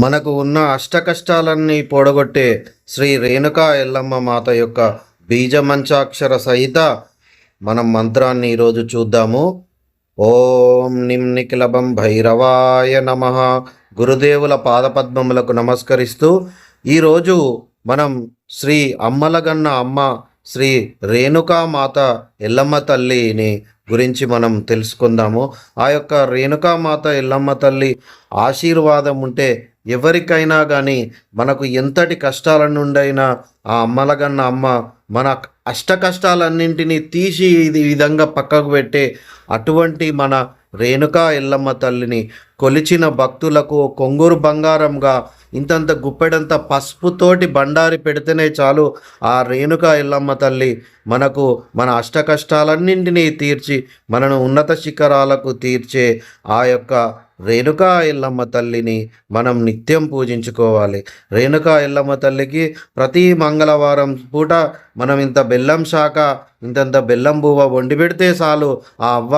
మనకు ఉన్న అష్టకష్టాలన్నీ పొడగొట్టే శ్రీ రేణుకా ఎల్లమ్మ మాత యొక్క బీజమంచాక్షర సహిత మనం మంత్రాన్ని ఈరోజు చూద్దాము. ఓం నిం నిఖిలభం భైరవాయ నమ. గురుదేవుల పాదపద్మములకు నమస్కరిస్తూ ఈరోజు మనం శ్రీ అమ్మలగన్న అమ్మ శ్రీ రేణుకామాత ఎల్లమ్మ తల్లిని గురించి మనం తెలుసుకుందాము. ఆ యొక్క రేణుకామాత ఎల్లమ్మ తల్లి ఆశీర్వాదం ఉంటే ఎవరికైనా కానీ మనకు ఎంతటి కష్టాల నుండైనా ఆ అమ్మలగన్న అమ్మ మన అష్ట కష్టాలన్నింటినీ తీసి ఇది విధంగా పక్కకు పెట్టే అటువంటి మన రేణుకా ఎల్లమ్మ తల్లిని కొలిచిన భక్తులకు కొంగూరు బంగారంగా ఇంతంత గుప్పెడంత పసుపుతోటి బండారి పెడితేనే చాలు ఆ రేణుకా ఎల్లమ్మ తల్లి మనకు మన అష్ట కష్టాలన్నింటినీ తీర్చి మనను ఉన్నత శిఖరాలకు తీర్చే ఆ యొక్క రేణుకా ఎల్లమ్మ తల్లిని మనం నిత్యం పూజించుకోవాలి. రేణుకా ఎల్లమ్మ తల్లికి ప్రతి మంగళవారం పూట మనం ఇంత బెల్లం శాఖ ఇంతంత బెల్లం బువ్వ వండి పెడితే చాలు ఆ అవ్వ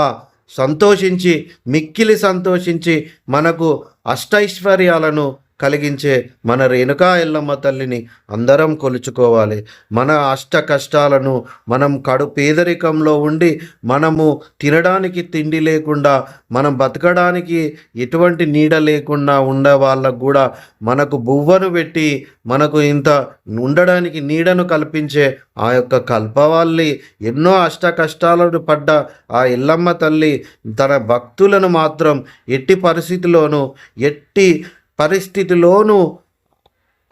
సంతోషించి మిక్కిలి సంతోషించి మనకు అష్టైశ్వర్యాలను కలిగించే మన రేణుకా ఎల్లమ్మ తల్లిని అందరం కొలుచుకోవాలి. మన అష్ట కష్టాలను మనం కడు పేదరికంలో ఉండి మనము తినడానికి తిండి లేకుండా మనం బతకడానికి ఎటువంటి నీడ లేకుండా ఉండే వాళ్ళకు కూడా మనకు బువ్వను పెట్టి మనకు ఇంత ఉండడానికి నీడను కల్పించే ఆ యొక్క కల్పవాల్లి ఎన్నో అష్ట కష్టాలను పడ్డ ఆ ఎల్లమ్మ తల్లి తన భక్తులను మాత్రం ఎట్టి పరిస్థితిలోనూ ఎట్టి పరిస్థితిలోనూ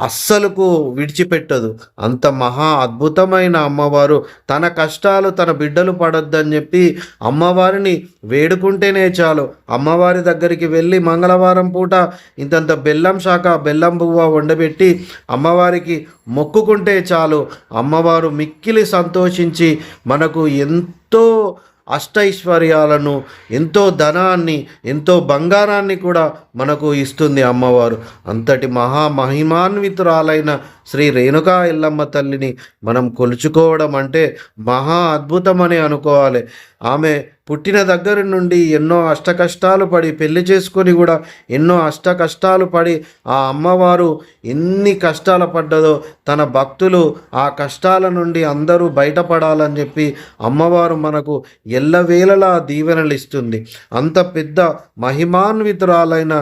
అస్సలుకు విడిచిపెట్టదు. అంత మహా అద్భుతమైన అమ్మవారు. తన కష్టాలు తన బిడ్డలు పడొద్దని చెప్పి అమ్మవారిని వేడుకుంటేనే చాలు. అమ్మవారి దగ్గరికి వెళ్ళి మంగళవారం పూట ఇంతంత బెల్లం శాఖ బెల్లం పువ్వ వండబెట్టి అమ్మవారికి మొక్కుకుంటే చాలు. అమ్మవారు మిక్కిలి సంతోషించి మనకు ఎంతో అష్టైశ్వర్యాలను ఎంతో ధనాన్ని ఎంతో బంగారాన్ని కూడా మనకు ఇస్తుంది అమ్మవారు. అంతటి మహా మహిమాన్వితురాలైన శ్రీ రేణుకా ఎల్లమ్మ తల్లిని మనం కొలుచుకోవడం అంటే మహా అద్భుతమని అనుకోవాలి. ఆమె పుట్టిన దగ్గర నుండి ఎన్నో అష్ట కష్టాలు పడి పెళ్ళి చేసుకొని కూడా ఎన్నో అష్ట కష్టాలు పడి ఆ అమ్మవారు ఎన్ని కష్టాలు పడ్డదో తన భక్తులు ఆ కష్టాల నుండి అందరూ బయటపడాలని చెప్పి అమ్మవారు మనకు ఎల్లవేళలా దీవెనలు ఇస్తుంది అంత పెద్ద మహిమాన్వితురాలైన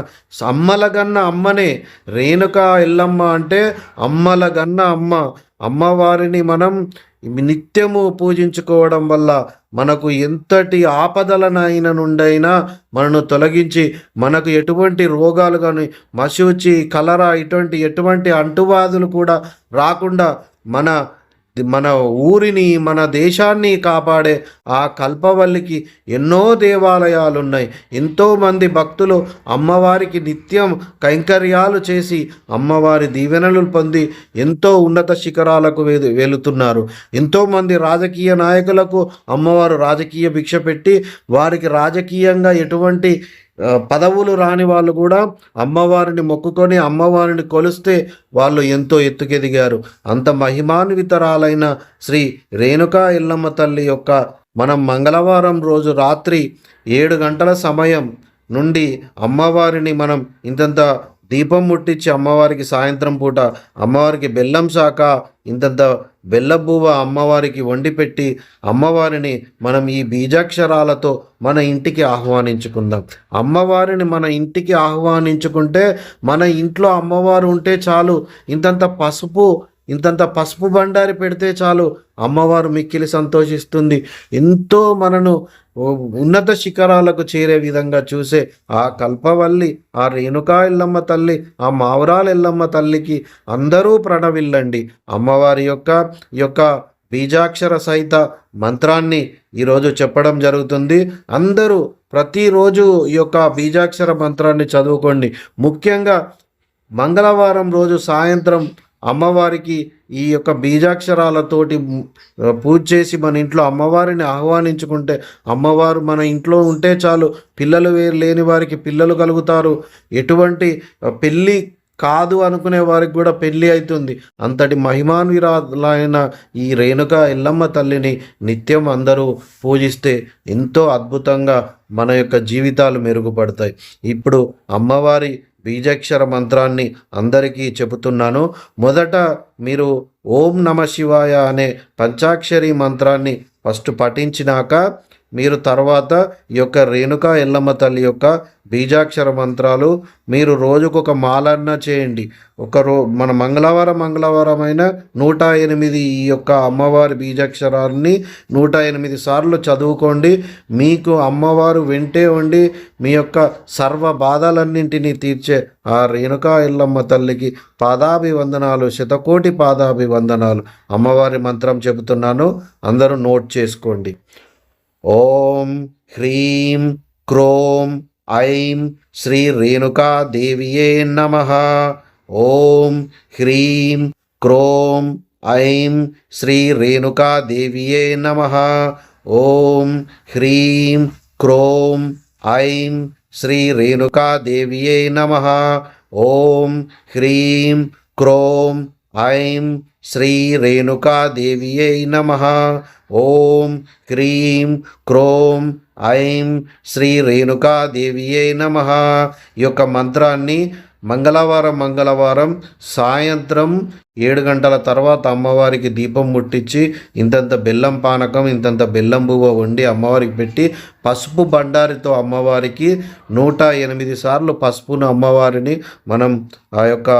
అమ్మలగన్న అమ్మనే రేణుకా ఎల్లమ్మ అంటే అమ్మ గన్న అమ్మ అమ్మవారిని మనం నిత్యము పూజించుకోవడం వల్ల మనకు ఎంతటి ఆపదలనైన నుండైనా మనను తొలగించి మనకు ఎటువంటి రోగాలు కానీ మసూచి కలరా ఇటువంటి ఎటువంటి అంటువ్యాధులు కూడా రాకుండా మన మన ఊరిని మన దేశాన్ని కాపాడే ఆ కల్పవల్లికి ఎన్నో దేవాలయాలు ఉన్నాయి ఎంతోమంది భక్తులు అమ్మవారికి నిత్యం కైంకర్యాలు చేసి అమ్మవారి దీవెనలు పొంది ఎంతో ఉన్నత శిఖరాలకు వె- వెళుతున్నారు ఎంతోమంది రాజకీయ నాయకులకు అమ్మవారు రాజకీయ భిక్ష పెట్టి వారికి రాజకీయంగా ఎటువంటి పదవులు రాని వాళ్ళు కూడా అమ్మవారిని మొక్కుకొని అమ్మవారిని కొలిస్తే వాళ్ళు ఎంతో ఎత్తుకెదిగారు. అంత మహిమాన్వితరాలైన శ్రీ రేణుకా ఎల్లమ్మ తల్లి యొక్క మనం మంగళవారం రోజు రాత్రి ఏడు గంటల సమయం నుండి అమ్మవారిని మనం ఇంతంత దీపం ముట్టించి అమ్మవారికి సాయంత్రం పూట అమ్మవారికి బెల్లం శాఖ ఇంతంత బెల్లబువ్వ అమ్మవారికి వండి పెట్టి అమ్మవారిని మనం ఈ బీజాక్షరాలతో మన ఇంటికి ఆహ్వానించుకుందాం. అమ్మవారిని మన ఇంటికి ఆహ్వానించుకుంటే మన ఇంట్లో అమ్మవారు ఉంటే చాలు ఇంతంత పసుపు ఇంతంత పసుపు బండారి పెడితే చాలు అమ్మవారు మిక్కిలి సంతోషిస్తుంది. ఎంతో మనను ఉన్నత శిఖరాలకు చేరే విధంగా చూసే ఆ కల్పవల్లి ఆ రేణుకా ఎల్లమ్మ తల్లి ఆ మావరాల ఎల్లమ్మ తల్లికి అందరూ ప్రణవిల్లండి. అమ్మవారి యొక్క యొక్క బీజాక్షర సహిత మంత్రాన్ని ఈరోజు చెప్పడం జరుగుతుంది. అందరూ ప్రతిరోజు ఈ యొక్క బీజాక్షర మంత్రాన్ని చదువుకోండి. ముఖ్యంగా మంగళవారం రోజు సాయంత్రం అమ్మవారికి ఈ యొక్క బీజాక్షరాలతోటి పూజ చేసి మన ఇంట్లో అమ్మవారిని ఆహ్వానించుకుంటే అమ్మవారు మన ఇంట్లో ఉంటే చాలు పిల్లలు వేరు లేని వారికి పిల్లలు కలుగుతారు. ఎటువంటి పెళ్ళి కాదు అనుకునే వారికి కూడా పెళ్ళి అవుతుంది. అంతటి మహిమాన్విరాలైన ఈ రేణుక ఎల్లమ్మ తల్లిని నిత్యం అందరూ పూజిస్తే ఎంతో అద్భుతంగా మన యొక్క జీవితాలు మెరుగుపడతాయి. ఇప్పుడు అమ్మవారి బీజాక్షర మంత్రాన్ని అందరికీ చెబుతున్నాను. మొదట మీరు ఓం నమ శివాయ అనే పంచాక్షరి మంత్రాన్ని ఫస్ట్ పఠించినాక మీరు తర్వాత ఈ యొక్క రేణుకా ఎల్లమ్మ తల్లి యొక్క బీజాక్షర మంత్రాలు మీరు రోజుకొక మాలన్న చేయండి. ఒక రో మన మంగళవారం మంగళవారం అయినా నూట ఎనిమిది ఈ యొక్క అమ్మవారి బీజాక్షరాన్ని నూట ఎనిమిది సార్లు చదువుకోండి. మీకు అమ్మవారు వెంటే ఉండి మీ యొక్క సర్వ బాధలన్నింటినీ తీర్చే ఆ రేణుకా ఎల్లమ్మ తల్లికి పాదాభివందనాలు శతకోటి పాదాభివందనాలు. అమ్మవారి మంత్రం చెబుతున్నాను. అందరూ నోట్ చేసుకోండి. ఓం హ్రీం క్రోం ఐం శ్రీ రేణుకాదేవియే నమ. ఓం హ్రీం క్రోం ఐం శ్రీ రేణుకాదేవియే నమ. ఓం హ్రీం క్రోం ఐం శ్రీ రేణుకాదేవియే నమ. ఓం హ్రీం క్రోం ఐం శ్రీ రేణుకాదేవియై నమ. ఓం క్రీం క్రోం ఐం శ్రీ రేణుకాదేవియై నమ. ఈ యొక్క మంత్రాన్ని మంగళవారం మంగళవారం సాయంత్రం ఏడు గంటల తర్వాత అమ్మవారికి దీపం ముట్టించి ఇంతంత బెల్లం పానకం ఇంతంత బెల్లం బువ్వ వండి అమ్మవారికి పెట్టి పసుపు బండారితో అమ్మవారికి నూట ఎనిమిది సార్లు పసుపును అమ్మవారిని మనం ఆ యొక్క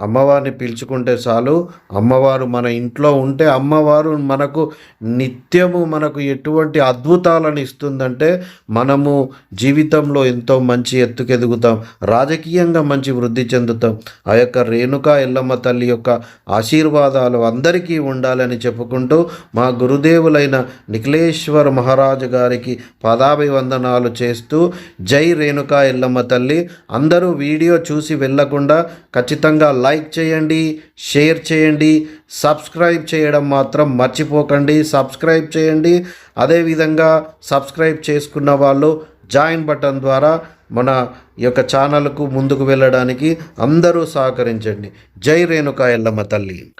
అమ్మవారిని పిలుచుకుంటే చాలు. అమ్మవారు మన ఇంట్లో ఉంటే అమ్మవారు మనకు నిత్యము మనకు ఎటువంటి అద్భుతాలను ఇస్తుందంటే మనము జీవితంలో ఎంతో మంచి ఎత్తుకెదుగుతాం. రాజకీయంగా మంచి వృద్ధి చెందుతాం. ఆ యొక్క రేణుకా ఎల్లమ్మ తల్లి యొక్క ఆశీర్వాదాలు అందరికీ ఉండాలని చెప్పుకుంటూ మా గురుదేవులైన నిఖిలేశ్వర మహారాజు గారికి పదాభివందనాలు చేస్తూ జై రేణుకా ఎల్లమ్మ తల్లి. అందరూ వీడియో చూసి వెళ్ళకుండా ఖచ్చితంగా లైక్ చేయండి షేర్ చేయండి సబ్స్క్రైబ్ చేయడం మాత్రం మర్చిపోకండి. సబ్స్క్రైబ్ చేయండి. అదేవిధంగా సబ్స్క్రైబ్ చేసుకున్న వాళ్ళు జాయిన్ బటన్ ద్వారా మన ఈ యొక్క ఛానల్కు ముందుకు వెళ్ళడానికి అందరూ సహకరించండి. జై రేణుకా ఎల్లమ్మ తల్లి.